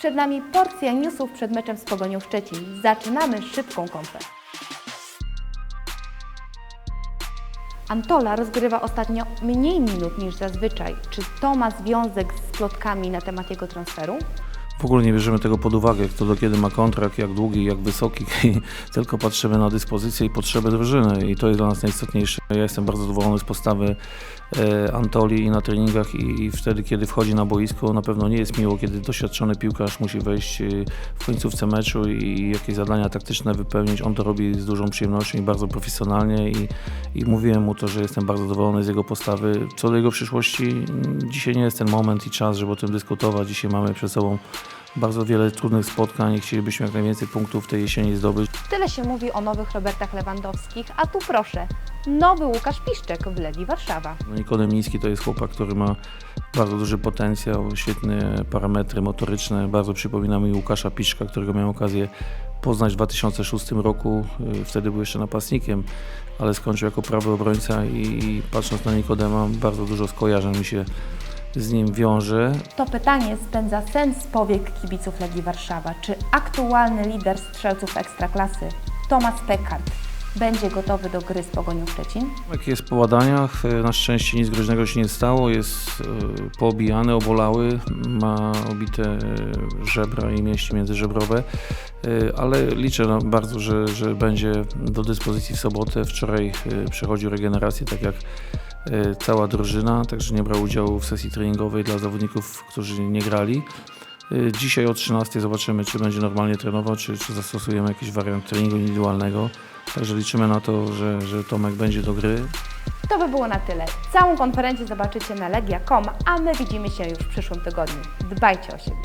Przed nami porcja newsów przed meczem z Pogonią Szczecin. Zaczynamy szybką kąpę. Antola rozgrywa ostatnio mniej minut niż zazwyczaj. Czy to ma związek z plotkami na temat jego transferu? W ogóle nie bierzemy tego pod uwagę, kto do kiedy ma kontrakt, jak długi, jak wysoki, tylko patrzymy na dyspozycję i potrzeby drużyny i to jest dla nas najistotniejsze. Ja jestem bardzo zadowolony z postawy e, Antoli i na treningach i, wtedy, kiedy wchodzi na boisko, na pewno nie jest miło, kiedy doświadczony piłkarz musi wejść e, w końcówce meczu i jakieś zadania taktyczne wypełnić. On to robi z dużą przyjemnością i bardzo profesjonalnie i, i mówiłem mu to, że jestem bardzo zadowolony z jego postawy. Co do jego przyszłości, dzisiaj nie jest ten moment i czas, żeby o tym dyskutować. Dzisiaj mamy przed sobą bardzo wiele trudnych spotkań i chcielibyśmy jak najwięcej punktów tej jesieni zdobyć. Tyle się mówi o nowych Robertach Lewandowskich, a tu proszę, nowy Łukasz Piszczek w Legii Warszawa. No Nikodem Niski to jest chłopak, który ma bardzo duży potencjał, świetne parametry motoryczne. Bardzo przypomina mi Łukasza Piszka, którego miałem okazję poznać w 2006 roku. Y, Wtedy był jeszcze napastnikiem, ale skończył jako prawy obrońca i, i patrząc na Nikodema, bardzo dużo skojarzeń mi się z nim wiąże. To pytanie spędza sens powiek kibiców Legii Warszawa. Czy aktualny lider strzelców Ekstraklasy, Tomasz Pekart, będzie gotowy do gry z Pogonią Szczecin? Jak jest po badaniach, e, na szczęście nic groźnego się nie stało, jest e, poobijany, obolały, ma obite e, żebra i mieści międzyżebrowe, e, ale liczę bardzo, że, że będzie do dyspozycji w sobotę. Wczoraj przechodził regenerację, tak jak cała drużyna, także nie brał udziału w sesji treningowej dla zawodników, którzy nie grali. E, Dzisiaj o 13 zobaczymy, czy będzie normalnie trenował, czy, czy zastosujemy jakiś wariant treningu indywidualnego. Także liczymy na to, że, że Tomek będzie do gry. To by było na tyle. Całą konferencję zobaczycie na legia.com, a my widzimy się już w przyszłym tygodniu. Dbajcie o siebie.